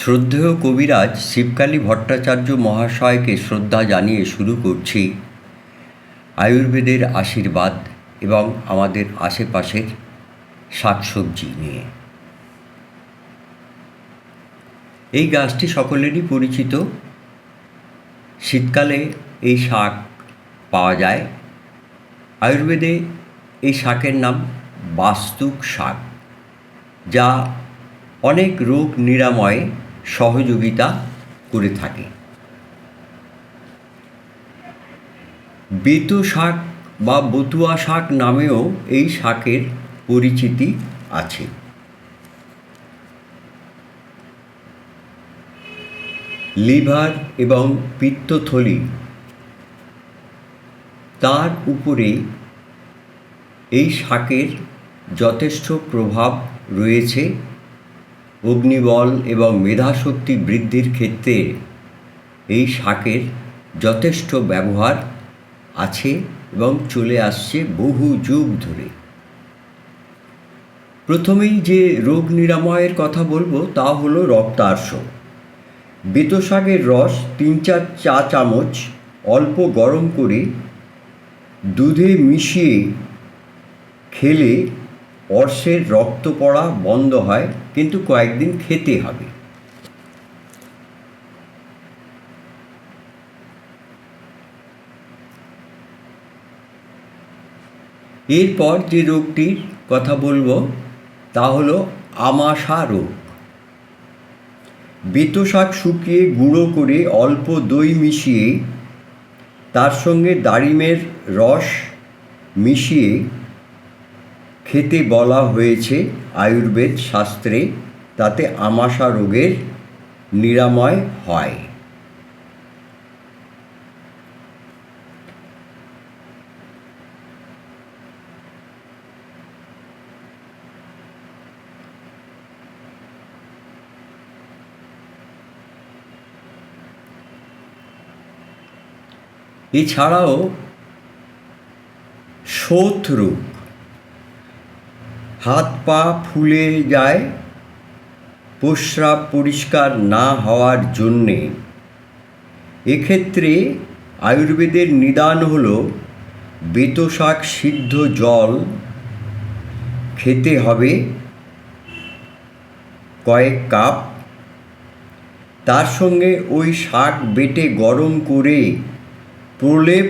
শ্রদ্ধেয় কবিরাজ শিবকালী ভট্টাচার্য মহাশয়কে শ্রদ্ধা জানিয়ে শুরু করছি। আয়ুর্বেদের আশীর্বাদ এবং আমাদের আশেপাশের শাকসবজি নিয়ে। এই গাছটি সকলেরই পরিচিত। শীতকালে এই শাক পাওয়া যায়। আয়ুর্বেদে এই শাকের নাম বাস্তুক শাক, যা অনেক রোগ নিরাময়ে সহযোগিতা করে থাকে। বেতো শাক বা বতুয়া শাক নামেও এই শাকের পরিচিতি আছে। লিভার এবং পিত্তথলি তার উপরে এই শাকের যথেষ্ট প্রভাব রয়েছে। অগ্নিবল এবং মেধাশক্তি বৃদ্ধির ক্ষেত্রে এই শাকের যথেষ্ট ব্যবহার আছে এবং চলে আসছে বহু যুগ ধরে। প্রথমেই যে রোগ নিরাময়ের কথা বলব তা হলো রক্তার্শ বেতো শাকের রস তিন চার চা চামচ অল্প গরম করে দুধে মিশিয়ে খেলে অর্শের রক্ত পড়া বন্ধ হয়, কিন্তু কয়েকদিন খেতে হবে। এরপর যে রোগটির কথা বলব, তা হলো আমাশা রোগ। বেতো শাক শুকিয়ে গুঁড়ো করে অল্প দই মিশিয়ে, তার সঙ্গে দারিমের রস মিশিয়ে খেতে বলা হয়েছে আয়ুর্বেদ শাস্ত্রে তাতে আমাশা রোগের নিরাময় হয়। এছাড়াও শোথ রোগ হাত পা ফুলে যায়, প্রস্রাব পরিষ্কার না হওয়ার জন্যে। এক্ষেত্রে আয়ুর্বেদের নিদান হল, বেতশাক সিদ্ধ জল খেতে হবে, কয়েক কাপ। তার সঙ্গে ওই শাক বেটে গরম করে প্রলেপ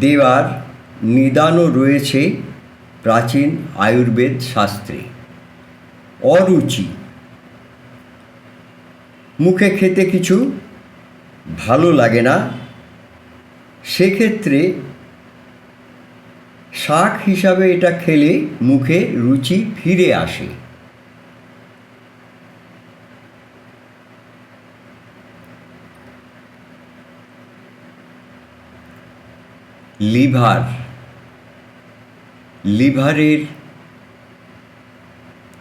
দেওয়ার নিদানও রয়েছে। প্রাচীন আয়ুর্বেদ শাস্ত্রে। অরুচি। মুখে খেতে কিছু ভালো লাগে না। সেক্ষেত্রে শাক হিসাবে এটা খেলে মুখে রুচি ফিরে আসে। লিভার। লিভারের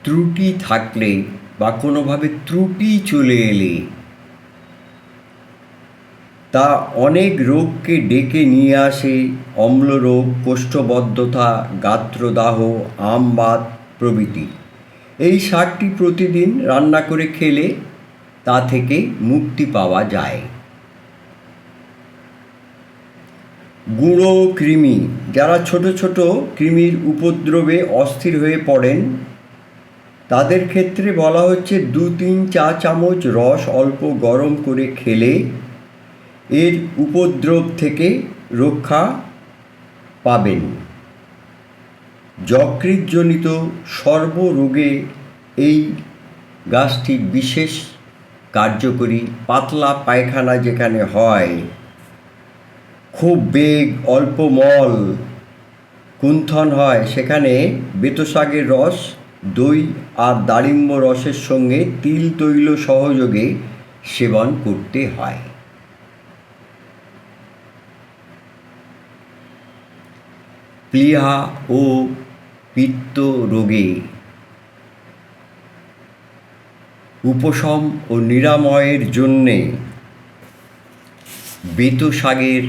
ত্রুটি থাকলে বা কোনোভাবে ত্রুটি চলে এলে তা অনেক রোগকে ডেকে নিয়ে আসে। অম্লরোগ কোষ্ঠবদ্ধতা, গাত্রদাহ আমবাত প্রভৃতি। এই শাকটি প্রতিদিন রান্না করে খেলে তা থেকে মুক্তি পাওয়া যায়। গুঁড়ো কৃমি। যারা ছোট ছোট কৃমির উপদ্রবে অস্থির হয়ে পড়েন, তাদের ক্ষেত্রে বলা হচ্ছে দু তিন চা চামচ রস অল্প গরম করে খেলে এর উপদ্রব থেকে রক্ষা পাবেন। যকৃৎজনিত সর্বরোগে এই গাছটি বিশেষ কার্যকরী। পাতলা পায়খানা যেখানে হয় খুব বেগ, অল্প মল, কুণ্ঠন হয়। সেখানে বেতো শাকের রস, দই আর দারিম্ব রসের সঙ্গে তিল তৈল সহযোগে সেবন করতে হয়। প্লিহা ও পিত্ত রোগে উপশম ও নিরাময়ের জন্যে বেতো শাকের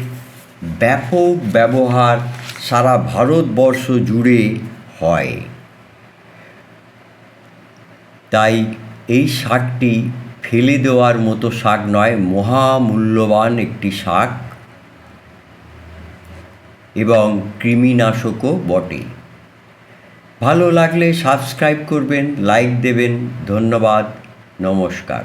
ব্যাপক ব্যবহার সারা ভারতবর্ষ জুড়ে হয়। তাই এই শাকটি ফেলে দেওয়ার মতো শাক নয়, মহামূল্যবান একটি শাক এবং কৃমিনাশকও বটে। ভালো লাগলে সাবস্ক্রাইব করবেন, লাইক দেবেন, ধন্যবাদ, নমস্কার।